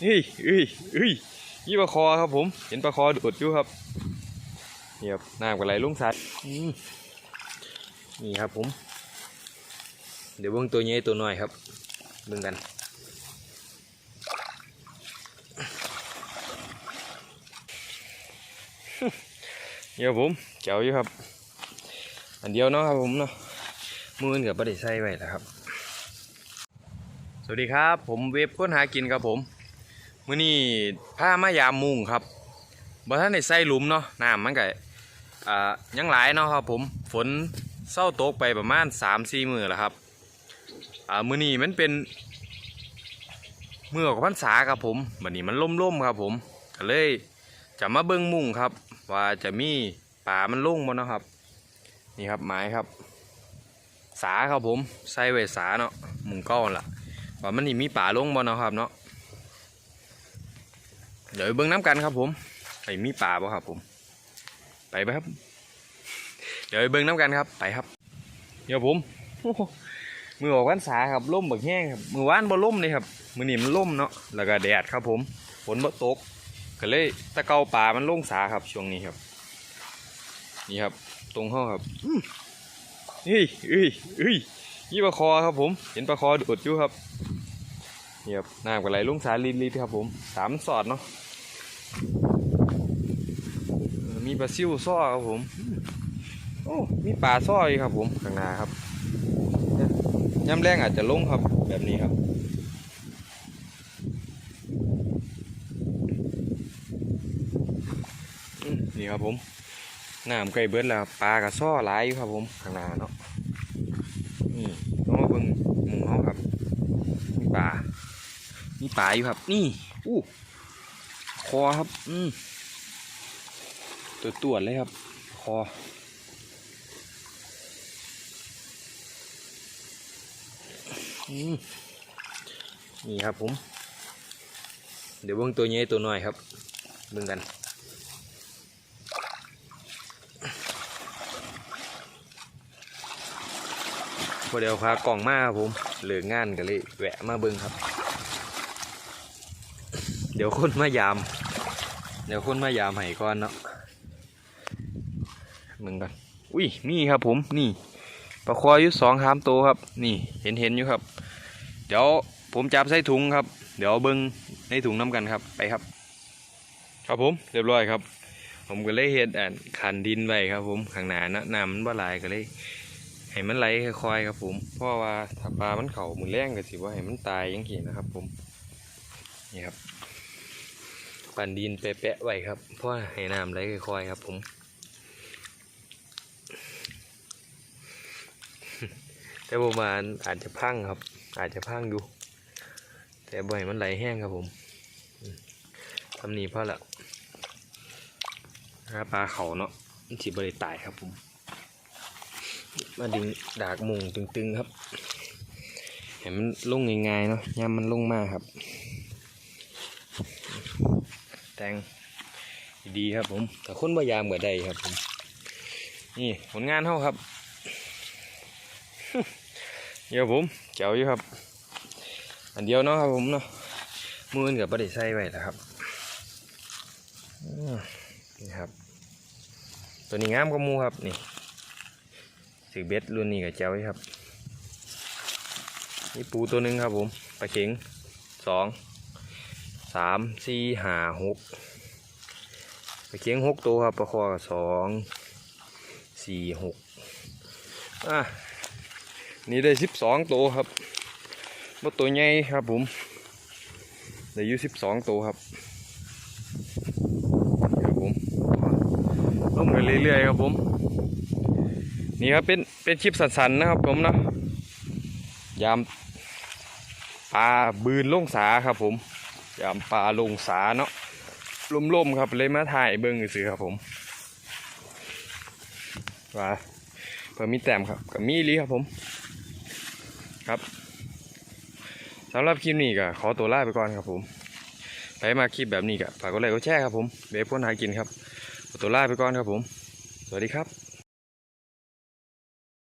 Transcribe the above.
เฮ้ยเฮ้ยเฮ้ยนี่ปลาคอครับผม เห็นปลาคอดูดอยู่ครับนี่ครับน้ำกับไหลลงสายนี่ครับผม เดี๋ยวเบิ่งตัวใหญ่ตัวน้อยครับเบิ่งกันนี่ครับผมเจ๋วอยู่ครับ อันเดียวเนาะครับผมเนาะมือกับประเดี๋ยวใส่ไว้แล้วครับ สวัสดีครับ ผมเวฟค้นหากินครับผมมื้อนี้ผ้ามายามมุงครับบ่ท่านได้ใส่หลุมเนาะน้ำมันก็อ่ายังหลายเนาะครับผมฝนเศร้าตกไปประมาณ3-4มื้อแล้วครับอ่ามื้อนี้มันเป็นมื้อของพรรษาครับผมบัดนี้มันล่มๆครับผมก็เลยจะมาเบิ่งมุงครับ ว่าจะมีป่ามันล่งบ่เนาะครับ นี่ครับไม้ครับ สาครับผมใส่ไว้สาเนาะมุงก้อนล่ะ ว่ามันนี่มีป่าลงบ่เนาะครับเนาะเดี๋ยวเบิ่งน้ำกันครับผมไอ้มีป่าบ่ครับผม ไปไปครับ เดี๋ยวเบิ่งน้ำกันครับ ไปครับ เดี๋ยวผมมือออกวันสาครับล่มบักแห้งครับมือว่านบ่ล่มเลยครับ มือนี่มันล่มเนาะแล้วก็แดดครับผมฝนบ่ตกก็เลยตะเกาป่ามันลงสาครับช่วงนี้ครับ นี่ครับ ตรงห้องครับอื้อเฮ้ยเฮ้ยเฮ้ย นี่ปลาคอครับผม เห็นปลาคอดูดอยู่ครับนี่ครับน้ำกับไหลลงสาลิดๆครับผมสามสอดเนาะมีปลาซิวซ้อครับผม โอ้มีปลาซ้ออีครับผมข้างหน้าครับย่ำแรงอาจจะลงครับแบบนี้ครับนี่ครับผมน้ำไก่เบิดแล้วปลากับซ้อหลายอยู่ครับผมข้างหน้าเนาะ นี่ต้องมาเบิ่งหมุงเขาครับมีปลามีปลาอยู่ครับ นี่อู้คอครับ อืมตัวตวเลยครับ คออืมนี่ครับผม เดี๋ยวเบิ่งตัวใหญ่ตัวน้อยครับเบิ่งกัน พอเดี๋ยวพากล่องมาครับผมเหลืองานกันเลยแวะมาเบิ้งครับ เดี๋ยวคนมายาม เดี๋ยวคนมายามให้ก่อนเนาะมึงกันอุ้ยมีครับผมนี่ปลาคอยู่สองสามตัวครับ นี่เห็นเห็นอยู่ครับ เดี๋ยวผมจับใส่ถุงครับ เดี๋ยวเบิ้งในถุงน้ำกันครับไปครับ ครับผมเรียบร้อยครับ ผมก็เลยเห็ดอันขันดินไว้ครับ ผมข้างหน้านะน้ำมันบ่ลายก็เลย ให้มันไหลค่อยๆครับผมเพราะว่าถ้าปลามันเข่ามือแรงก็สิว่าให้มันตายยังเห็นนะครับ ผมนี่ครับปั่นดินแปะๆไว้ครับเพราะให้น้ำไหลค่อยๆครับ ผมแต่ประมาณอาจจะพังครับ อาจจะพังอยู่ แต่บ่ให้มันไหลแห้งครับผมทำนี้เพราะละหาปลาเขาเนาะมันสิบริตายครับผม มาดึงดากมุงตึงๆครับ เห็นมันลงง่ายๆเนาะยามมันลงมากครับ แตงดีครับผมแต่คนพยายามก็ได้ครับผมนี่ผลงานเขาครับเดี๋ยวผมเจ๋วอยู่ครับ อันเดียวเนาะครับผมเนาะมือนกับประเดี๋ยวใส่ไว้แล้วครับนี่ครับ ตัวนี้งามกว่าหมูครับนี่ ถือเบ็ดรุ่นนี้กับเจ้าครับ นี่ปูตัวหนึ่งครับผมปลาเข็งสองสามสี่ห้าหกปลาเข็งหกตัวครับปลาคอสองสี่หกอะนี่ได้สิบสองตัวครับว่าตัวใหญ่ครับผมได้อยู่สิบสองตัวครับครับผมลงไปเรื่อยๆครับผม นี่ครับเป็นเป็นคลิปสั้นๆนะครับผมเนาะยามปลาบืนลงสาครับผมยามปลาลงสาเนาะล่มๆครับเลยมาถ่ายเบิ้งซื้อครับผมว่าเพิ่มมีแต้มครับกับมีอีหลีครับผมครับสำหรับคลิปนี้ก็ขอตัวลาไปก่อนครับผมไปมาคลิปแบบนี้ก็ฝากกดไลค์กดแชร์ครับผมเบฟพ้นหากินครับขอตัวลาไปก่อนครับผม สวัสดีครับ